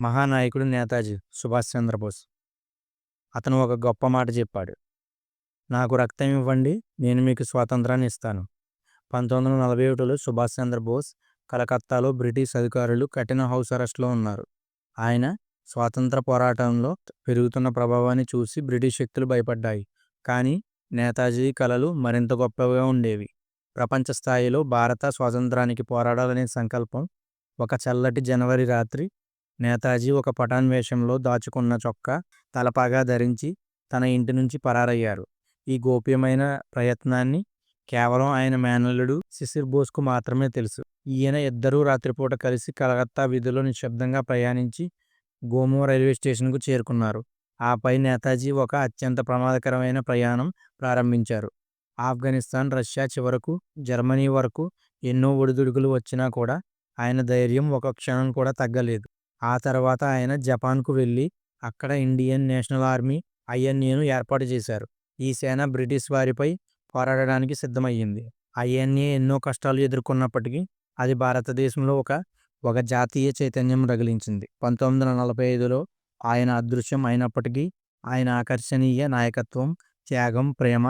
మహానాయకుడు నేతాజీ సుభాష్ చంద్రబోస్. అతను ఒక గొప్ప మాట చెప్పాడు. నాకు రక్తం ఇవ్వండి నేను మీకు స్వాతంత్రాన్ని ఇస్తాను. పంతొమ్మిది వందల నలభై ఒకటిలో సుభాష్ చంద్రబోస్ కలకత్తాలో బ్రిటిష్ అధికారులు కఠిన హౌస్ అరెస్ట్లో ఉన్నారు. ఆయన స్వాతంత్ర పోరాటంలో పెరుగుతున్న ప్రభావాన్ని చూసి బ్రిటిష్ శక్తులు భయపడ్డాయి. కానీ నేతాజీ కళలు మరింత గొప్పగా ఉండేవి. ప్రపంచ స్థాయిలో భారత స్వాతంత్రానికి పోరాడాలనే సంకల్పం ఒక చల్లటి జనవరి రాత్రి నేతాజీ ఒక పఠాన్ వేషంలో దాచుకున్న చొక్కా తలపాగా ధరించి తన ఇంటి నుంచి పరారయ్యారు. ఈ గోప్యమైన ప్రయత్నాన్ని కేవలం ఆయన మేనల్లుడు శిశిర్ బోస్కు మాత్రమే తెలుసు. ఈయన ఇద్దరూ రాత్రిపూట కలిసి కలకత్తా వీధిలో నిశ్శబ్దంగా ప్రయాణించి గోమో రైల్వే స్టేషన్కు చేరుకున్నారు. ఆపై నేతాజీ ఒక అత్యంత ప్రమాదకరమైన ప్రయాణం ప్రారంభించారు. ఆఫ్ఘనిస్తాన్ రష్యా చివరకు జర్మనీ వరకు ఎన్నో ఒడిదుడుకులు వచ్చినా కూడా ఆయన ధైర్యం ఒక క్షణం కూడా తగ్గలేదు. ఆ తర్వాత ఆయన జపాన్కు వెళ్ళి అక్కడ ఇండియన్ నేషనల్ ఆర్మీ ఐఎన్ఏను ఏర్పాటు చేశారు. ఈ సేన బ్రిటిష్ వారిపై పోరాడడానికి సిద్ధమయ్యింది. ఐఎన్ఏ ఎన్నో కష్టాలు ఎదుర్కొన్నప్పటికీ అది భారతదేశంలో ఒక ఒక జాతీయ చైతన్యం రగిలించింది. పంతొమ్మిది వందల నలభై ఐదులో ఆయన అదృశ్యం అయినప్పటికీ ఆయన ఆకర్షణీయ నాయకత్వం త్యాగం ప్రేమ